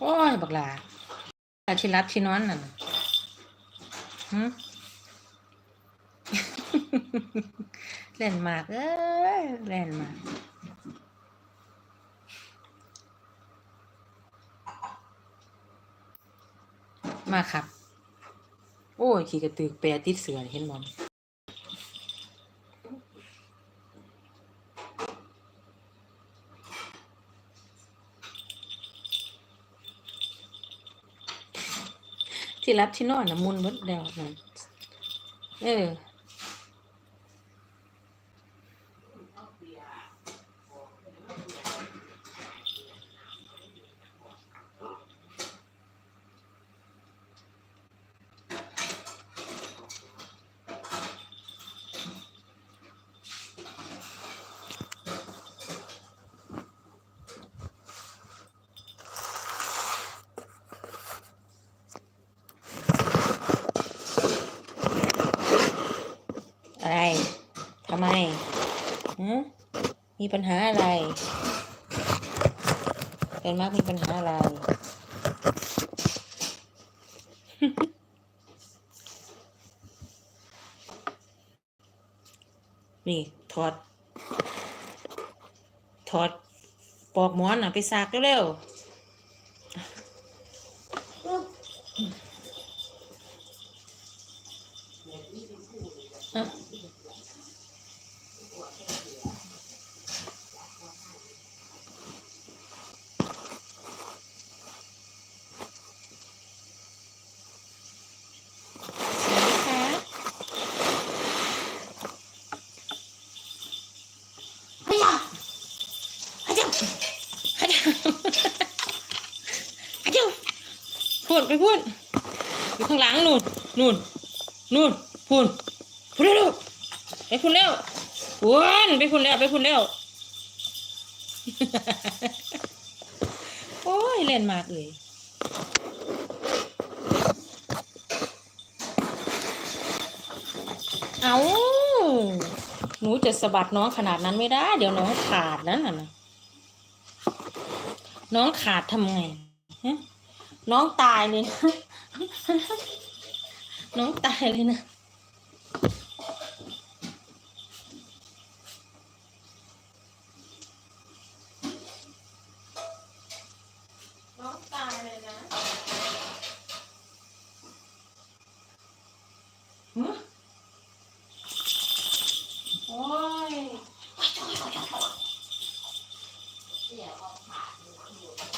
โอ้ย บักหลาอาชิรับชินอนน่ะหึเล่นมากเอ้ยเล่นมากมาครับ โอ้ย ขี่กระตือแปรติดเสือเห็นบอ ที่รับที่นอนนะมุนหมดเดวนั่นเออ อะไร ทำไมฮะมีปัญหาอะไรเป็นมากมีปัญหาอะไร นี่ถอด ถอด ปอกหมอนอะ ไปซากเร็วๆอะ สวัสดีค่ะอาจารย์อาจารย์อาจารย์อาจารย์พูด ไปพูดอยู่ข้างหลังนู่นนู่นนู่นพูนพูดเร็วไปพูนเร็วพูนไปพูนแล้วไปพูนแล้วโอ้ยเล่นมากเลยเอาหนูจะสะบัดน้องขนาดนั้นไม่ได้ เดี๋ยวน้องขาดนั้นน่ะนะน้องขาดทำไงฮะ น้องตายเลยนะ น้องตายเลยนะ น้องตายเลยนะฮะโอ้ยนั่น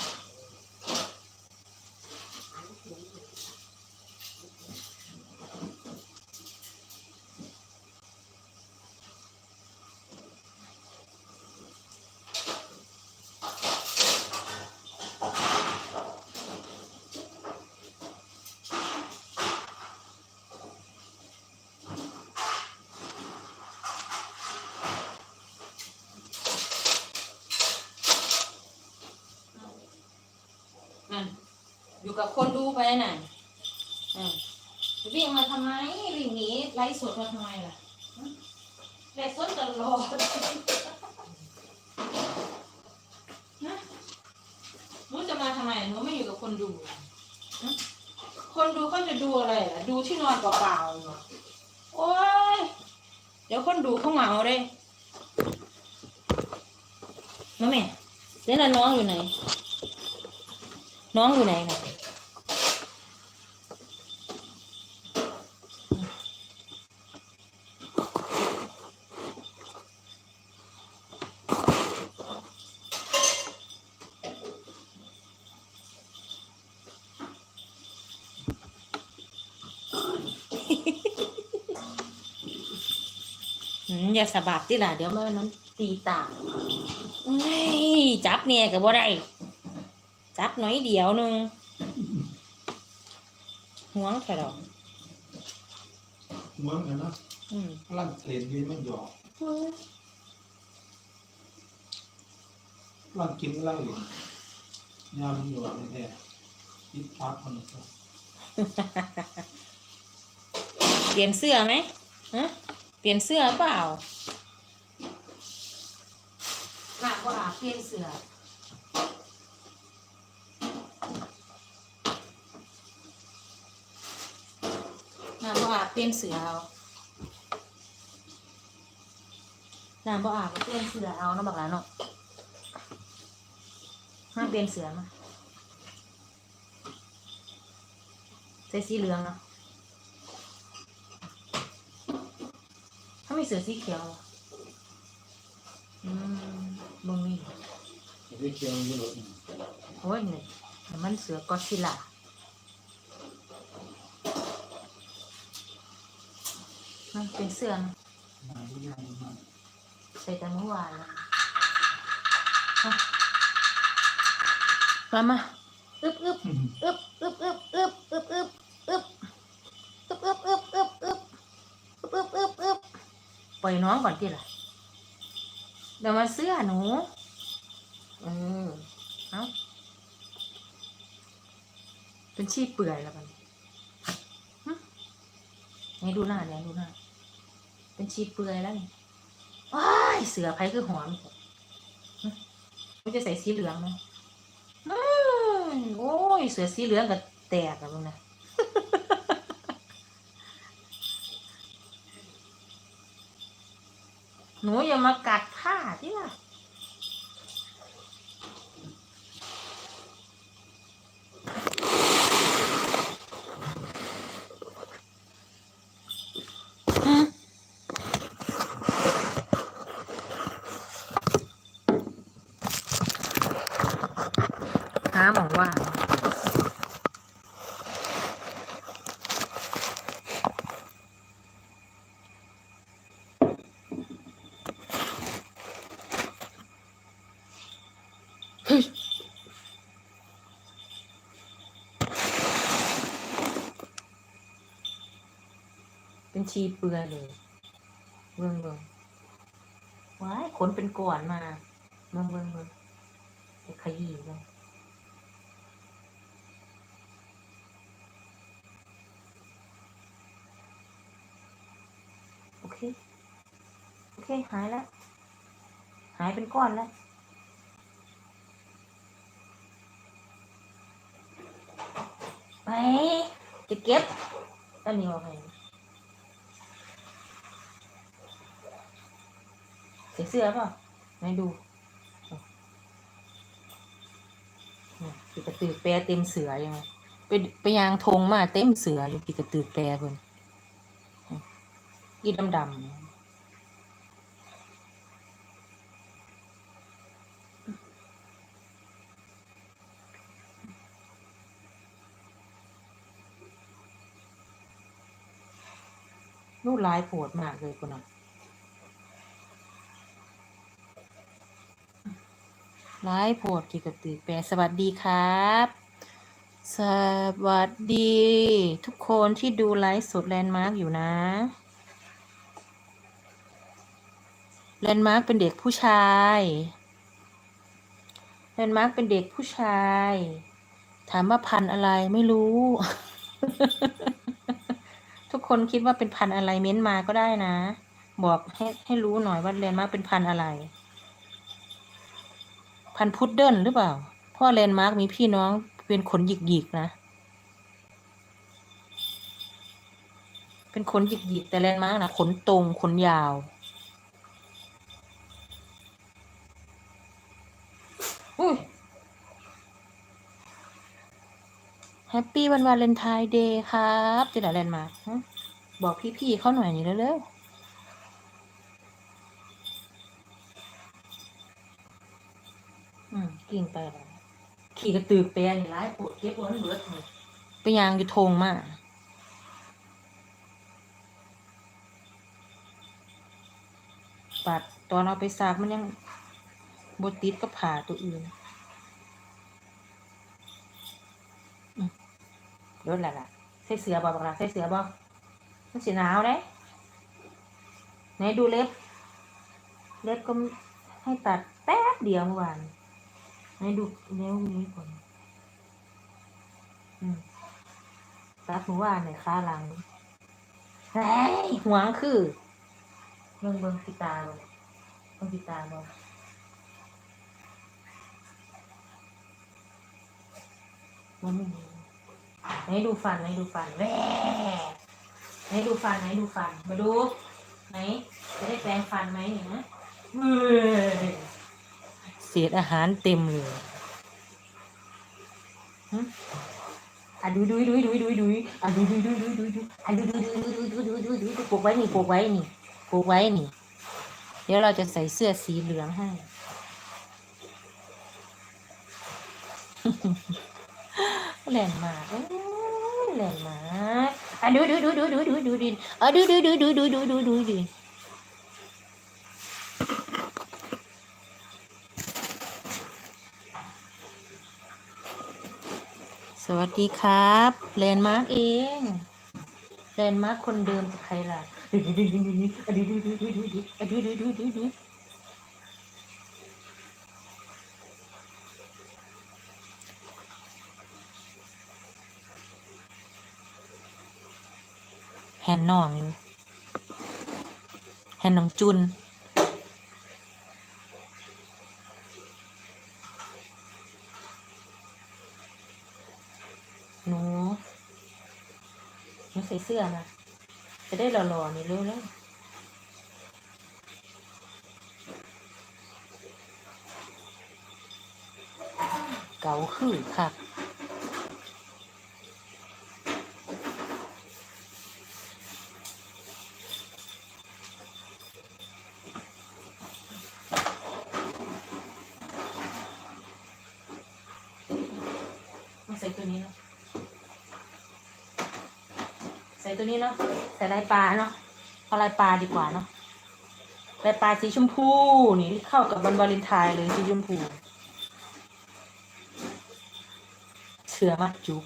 อยู่กับคนดูไปน่ะอ่าวิ่งมาทำไมวิ่งหนีไล่สดมาทำไมล่ะไล่สดตลอดนะหนูจะมาทำไมหนูไม่อยู่กับคนดู คนดูเขาจะดูอะไรล่ะ ดูที่นอนเปล่าๆโอ้ยเดี๋ยวคนดูเขาเหงาเลยน้องแม่เดี๋ยน้องอยู่ไหน น้องอยู่ไหนน่ะอย่าสะบัดติล่ะเดี๋ยวมันตีตาเอ้ยจับเนี่ยกับบ่ได้ จับหน่อยเดียวหนึงห่วงแค่ดอกเหมือนกันนะอืมร่างเทรนวีมันหยอกร่างกินร่างเหลียญยามันหยอกแท้ๆยิบพักมันก็เปลี่ยนเสื้อไหมฮะเปลี่ยนเสื้อเปล่าหนักกว่าเปลี่ยนเสื้อ น้ำบ่อาบเปลี่ยนเสือเอาน้ำบ่อาบก็เปลี่ยนเสือเอาเนาะบักหลานเนาะห้ามเปลี่ยนเสือมาใส่สีเหลืองเนาะถ้ามีเสือสีเขียวอะอืมมึงนี่ไม่เคียวไม่หลุด โอ้ยนี่มันเสือกอดซิลล่า มันเป็นเสือนะมาที่นั่นมาใส่แต่เมื่อวานนะเอามามาอึบอึบอึบอึบอึบอึบอึบอึบอึบอึบอึบอึบอึบอึบอึบอึบอึบปล่อยน้องก่อนที่ละเดี๋ยวมาเสื้อหนูเออเอาเป็นชีพเปื่อยแล้วกันหึไหนดูหน้าเนี่ยดูหน้า เป็นชีเปื่อยแล้วนี่ว้ายเสือไผ่คือหอมมันจะใส่สีเหลืองไหมโอ้ย เสือสีเหลืองก็แตกแล้วมึงนะหนูอย่ามากัดผ้าที่ล่ะาหมองว่าเป็นชีเปลือยเลยเบิ่งเบิ่งว้ายขนเป็นก่อนมาเบิ่งเบิ่งเบิ่งขยี้เบิ่งโอเค โอเค หายแล้ว หายเป็นก้อนแล้วไปจะเก็บอันนี้ออกให้ใส่เสื้อป่ะไหนดูปีกระตือแปรเต็มเสือยังไงไปไปยางธงมาเต็มเสืออยู่ปีกระตือแปรเพิ่นอีดำดำ ๆลูกลายโผดมากเลยคนน่ะไลฟ์โพดกี่กับตือแปรสวัสดีครับ สวัสดี ทุกคนที่ดูไลฟ์สดแลนด์มาร์กอยู่นะแลนด์มาร์กเป็นเด็กผู้ชายแลนด์มาร์กเป็นเด็กผู้ชาย ถามว่าพันอะไรไม่รู้ คนคิดว่าเป็นพันอะไรเม้นต์มาก็ได้นะ บอกให้ให้รู้หน่อยว่าแลนมาร์กเป็นพันอะไร พันพุดเดิลหรือเปล่าพราะแลนมาร์กมีพี่น้องเป็นขนหยิกๆนะ เป็นขนหยิกๆแต่แลนมาร์กนะขนตรงขนยาวอุ้ยแฮปปี้วันวาเลนไทน์เดย์ครับจะไหนแลนมาร์ก บอกพี่ๆเขาหน่อยนี่เร็วๆอืมกิ่งไปแล้วขี่กระตือแปลนี่ร้ายปวดเก็บปวดเบิดเลยไปยางอยู่ทงมาปัดตอนเอาไปซากมันยังบดติดกับผ่าตัวอื่นอืมรถแหละล่ะใส่เสือบอกล่ะใส่เสือบอก มันสีหนาวเลยไหนดูเล็บ เล็บก็ให้ตัดแป๊บเดียวเมื่อวานให้ดูนิ้วนี้ก่อนอืมตัดหัวในขาหลังเฮ้ยหวงคือเบิ่งเบิ่งติตาเลยเบิ่งติตาเลยมันไม่มีไหนดูฟันไหนดูฟันแว่ ไหนดูฟันไหนดูฟัน มาดู ไหน จะได้แปรงฟันไหมเนี่ยนะเฮ้ยเศษอาหารเต็มเลยหึอะดูดูดูดูดูดูอะดูดูดูดูดูดูอะดูดูดูดูดูดูดูดูดูปลูกไว้นี่ปลูกไว้นี่ปลูกไว้นี่ เดี๋ยวเราจะใส่เสื้อสีเหลืองให้ แหลนมากเอ้ยแหลนมาก อะดูดูดูดูดูดูดูดูอะดูดูดูดูดูดูดูดูดูสวัสดีครับแลนมาร์กเองแลนมาร์กคนเดิมใครล่ะดูดูดูดูดูดูดูดูดูดูดูอะดูดูดูดูดูแฮ นน้องแฮนน้องจุนหนูหนูใส่เสื้อนะจะได้หล่อๆนี่เร็วเลยเก๋าคือค่ะมาใส่ตัวนี้เนาะ ใส่ ตัวนี้เนาะใส่ลายปลาเนาะเอาลายปลาดีกว่าเนาะลายปลาสีชมพูนี่เข้ากับวันวาเลนไทน์เลยสีชมพูเสือมัดจุก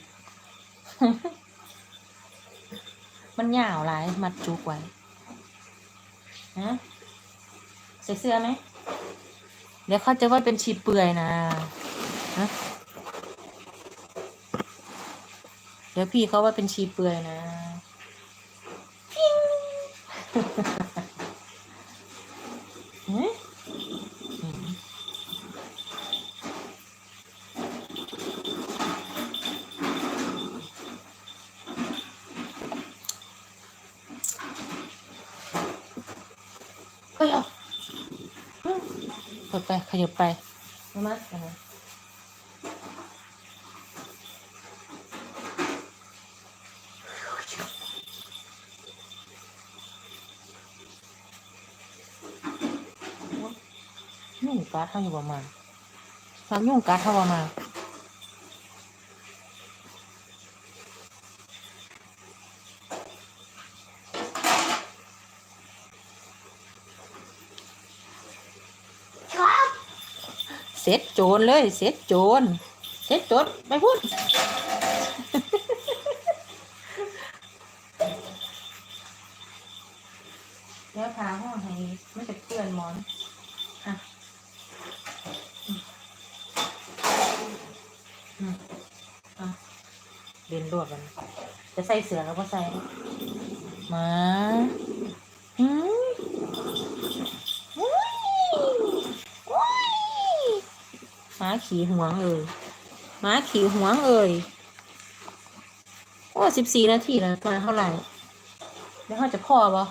มันยาวหลายมัดจุกไว้ฮะใส่เสื้อไหม เดี๋ยวเขาจะว่าเป็นชีเปลือยนะฮะเดี๋ยวพี่เขาว่าเป็นชีเปลือยนะ ขยับไปขยับไปมามา การ์ดเท่าอยู่ประมาณทำยุ่งการ์ดเท่าประมาณเสร็จโจรเลย เสร็จโจรเสร็จโจรไปพูดเดี๋ยวพาห้องให้ไม่จะเปื่อนหมอน อะ อืมอะ เรียนรวดกันจะใส่เสือแล้วก็ใส่มาอืมอุ้ยอุ้ยมาขี่หวงเอ่ยมาขี่หวงเอ่ยโอ้สิบสี่นาทีแล้วมาเท่าไหร่ แล้วเขาจะพ่อบ่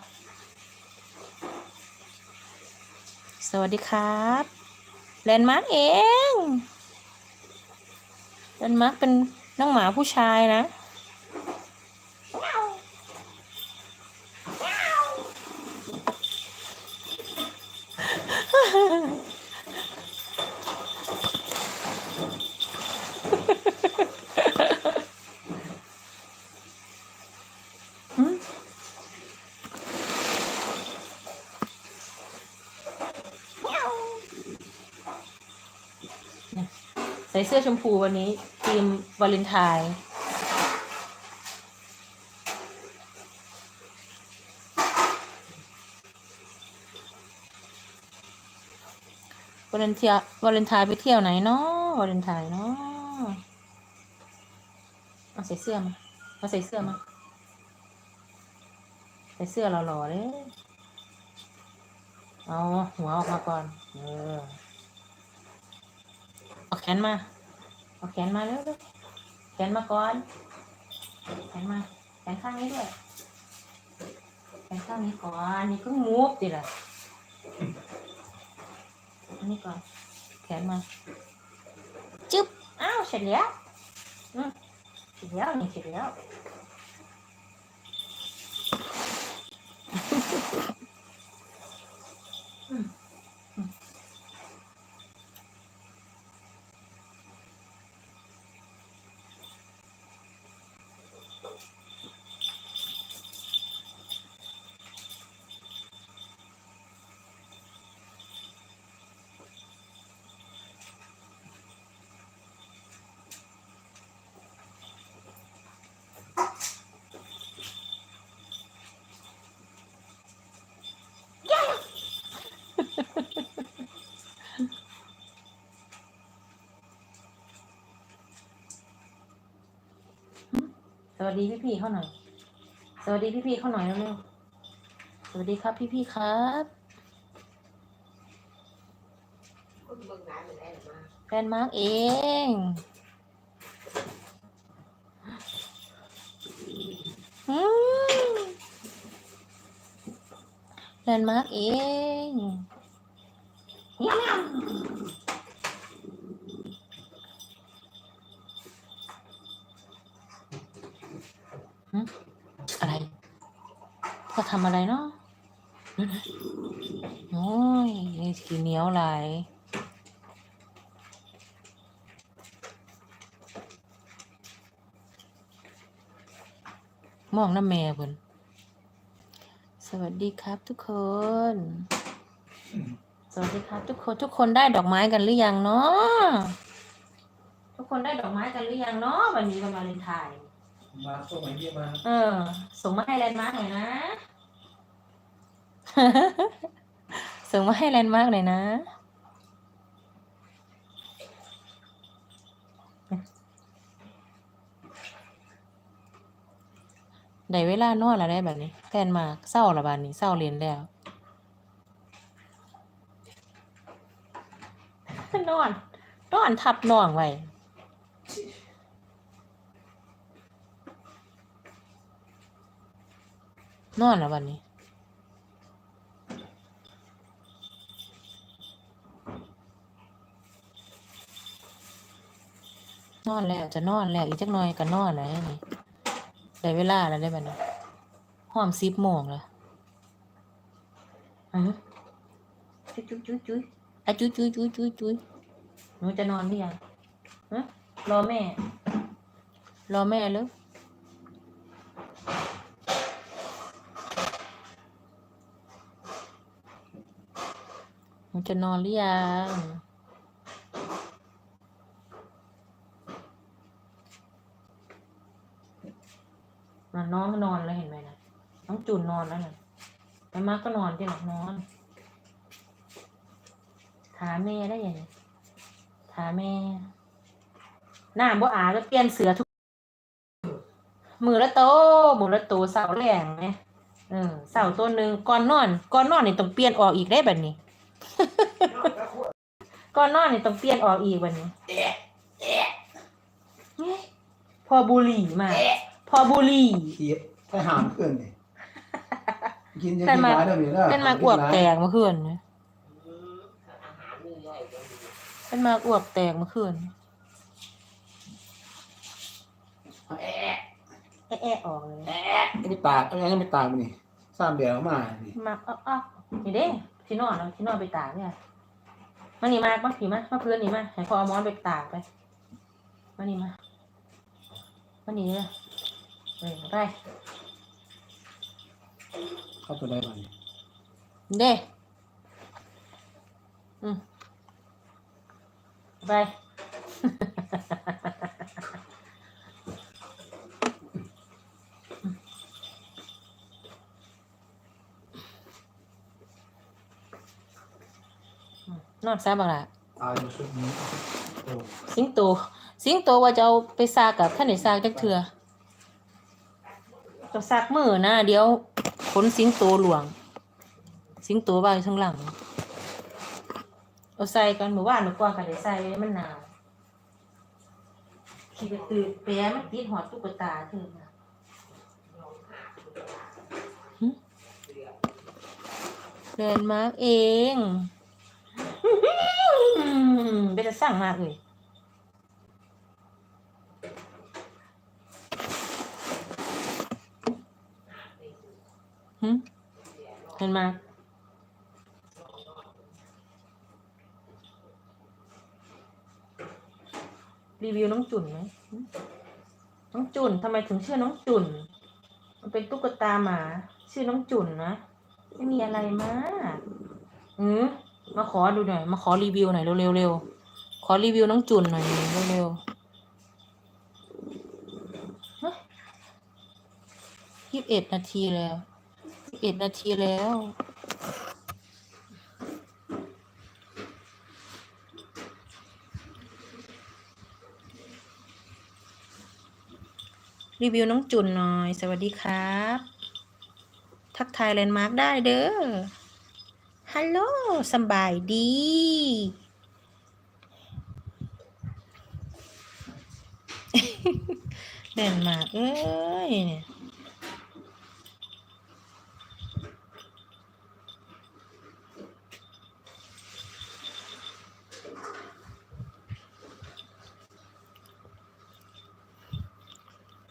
สวัสดีครับแลนด์มาร์กเองแลนด์มาร์กเป็น น้องหมาผู้ชายนะหืมใส่เสื้อชมพูวันนี้ ทีมวาเลนไทน์วาเลนเทียวาเลนไทน์ไปเที่ยวไหนเนาะวาเลนไทน์เนาะเอาใส่เสื้อมาเอาใส่เสื้อมาใส่เสื้อหล่อๆเลยเอาหัวออกมาก่อน เออเอาแขนมา เอาแขนมาเร็วเร็วแขนมาก่อน แขนมา แขนข้างนี้ด้วย แขนข้างนี้ก่อน นี่เพิ่งมูฟดิล่ะอันนี้ก่อน แขนมา จึ๊บ อ้าวเสร็จแล้วอืมเสร็จแล้วนี่เสร็จแล้วส วัสดีพี่ๆเขาหน่อย สวัสดีพี่ๆเขาหน่อยเร็วสวัสดีครับพี่ๆครับคนเบิ่งหน้าเหมือนได้หรือมาแฟนมาร์กเอง แฟนมาร์กเองหึอะไรก็ ทำอะไรเนาะดูนะโอ้ยนี่ขี้เหนียวหลายมองน้าแม่เพิ่นสวัสดีครับทุกคน สวัสดีครับทุกคน ทุกคนได้ดอกไม้กันหรือยังเนาะทุกคนได้ดอกไม้กันหรือยังเนาะวันนี้วันวาเลนไทน์มาส่งไอเดียมาเออ ส่งมาให้แลนด์มาร์กหน่อยนะ ส่งมาให้แลนด์มาร์กหน่อยนะ ได้เวลานอนแล้วได้แบบนี้แทนมาเศร้าละบานนี้เศร้าเรียนแล้ว นอน นอนทับน่องไว้นอนแล้ววันนี้ นอนแล้วจะนอนแล้วอีกจักหน่อยก็นอนแล้วนี่ได้เวลาแล้วได้บัดนี้ห้อมสิบโมงแล้วอือจุ๊ยจุ๊ยจุ๊ยจุ๊ยอะจุ๊ยจุ๊ยจุ๊ยจุ๊ยจุ๊ยหนูจะนอนหรือยังฮะรอแม่ รอแม่หรือหนูจะนอนหรือยัง น้องนอนแล้วเห็นไหมนะน้องจุนนอนแล้วนะแม่มาก็นอนที่หลับนอนถามแม่ได้ยังไงถามแม่หน้าบ่อาก็เปลี่ยนเสือทุก มือละโตมือละโตเสาแรงไหมเออเสาตัวหนึ่งก่อนนอนก่อนนอนนี่ต้องเปลี่ยนออกอีกได้แบบนี้ก่อนนอนนี่ต้องเปลี่ยนออกอีกวันนี้พอบุหรี่มา อบุหรี่ขีดไปหามขึ้นดิกินจะเป็กินนมาร้ายเดี๋ยวนี้แล้วเป็นมาอวบแตกเมื่อคืนนะอืมอาหารนี่ใหญ่จังดีเป็นมาอวบแตกเมื่อคืนแอะแอะแอะออกเลยแอะไอ้นี่ปากอะไรนี่ไม่ตากมันนี่สามเดียวมาดิมาอ้าวอ้าวนี่เด้ที่นอนเอาที่นอนไปตากเนี่ยมานี่มากมาผีมามาเพื่อนนี่มาให้พ่อเอาหมอนไปตากไปมานี่มามานี่เลยเออไปเข้าตัวได้มันเด้อืมไป นอนซะบักละตายอยู่ชุดนี้โอ้ สิงโต สิงโตว่าจะเอาไปซากกับท่านไหนซากจักเถื่อ จะซากมือนะเดี๋ยวขนสิงโตหลวง สิงโตว่าอยู่ข้างหลังเอาใส่กันหมู่บ้านหมู่กวางกันได้ใส่มันหนาวขี่กระตือแปะมันติดหัวตุ๊กตาเธอนะต่าหึเสือเดินมาร์กเองเป็นจะสั่งมากเลย ในหู หึ เสือลองเดินมารีวิวน้องจุ่นไหมน้องจุ่นทำไมถึงชื่อน้องจุ่น มันเป็นตุ๊กตาหมา ชื่อน้องจุ่นนะ ไม่มีอะไรมากอืมมาขอดูหน่อย มาขอรีวิวหน่อยเร็วๆเร็วขอรีวิวน้องจุ่นหน่อยเร็วๆยี่สิบเอ็ดนาทีแล้ว เอ็ดนาทีแล้ว รีวิวน้องจุนหน่อย สวัสดีครับ ทักทายแลนด์มาร์กได้เด้อ ฮัลโหลสบายดีแลนด์มาร์กเอ้ยเนี่ย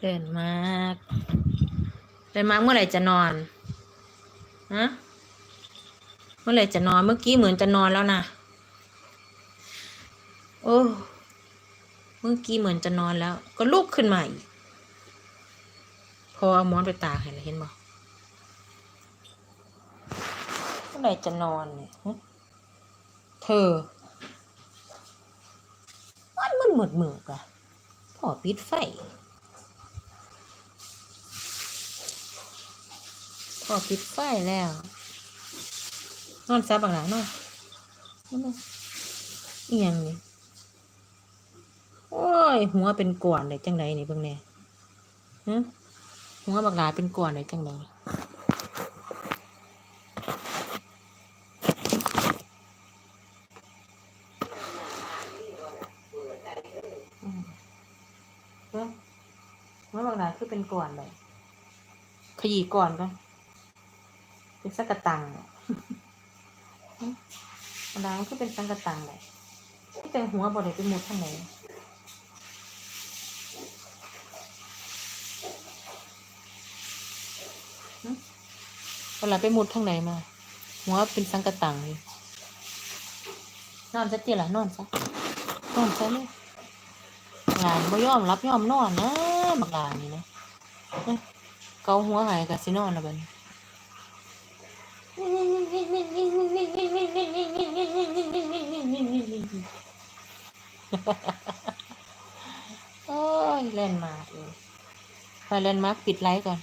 แลนมาร์กแลนมากเมื่อไหร่จะนอนฮะเมื่อไหร่จะนอนเมื่อกี้เหมือนจะนอนแล้วนะโอ้เมื่อกี้เหมือนจะนอนแล้ว ก็ลุกขึ้นมาอีกพอเอาหมอนไปตากเห็นเห็นบ่เมื่อไหร่จะนอนเนี่ยเธอมันมันเหมืดหมือกอะพอปิดไฟ พอปิดไฟแล้ว นอนซับบังหลังนาะนั่นเอียังนี่โอ้ย หัวเป็นก่อนเลยจังไดนี่เบิ่งแหน่ฮะหัวบักหลาเป็นก่อนเลยจังไดอืมเบิ่งหัวบักหลาคือเป็นก่อนเลย ขยี้ก่อนก่อน เป็นสักกตังอะบักหลามันคือเป็นสังกตังเลยที่แต่หัวบ่ได้ไปหมดทางไหนเวลาไปมุดทางไหนมาหัวเป็นสังกตังเลยนอนซะเจีล่ะนอนซะนอนซะเลยหลานบ่ยอมรับยอมนอนนะบักหลานนี่นะเอ้ยเกาหัวหายกับสินอนแล้วบัดนี้ โอ้ยเล่นมาเลยไปเล่นมาร์กปิดไลฟ์ก่อน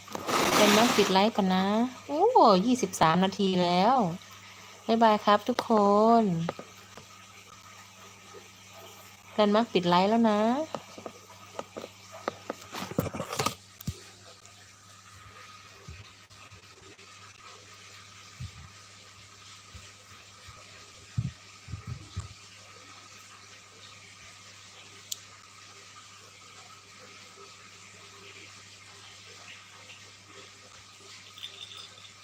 เล่นมาปิดไลฟ์ก่อนนะ โอ้ยี่สิบสามนาทีแล้วบ๊ายบายครับทุกคนเล่นมาร์กปิดไลฟ์แล้วนะ